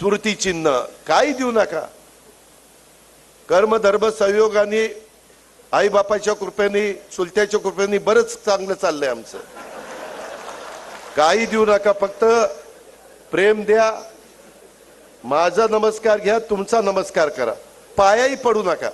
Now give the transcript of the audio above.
सुरती चिन्ह. काही देऊ नका. कर्म धर्म संयोगाने आई बापाच्या कृपेने चुलत्याच्या कृपेने बरंच चांगलं चाललंय आमचं. काही देऊ नका फक्त प्रेम द्या. माझा नमस्कार घ्या तुमचा नमस्कार करा. पायाही पडू नका.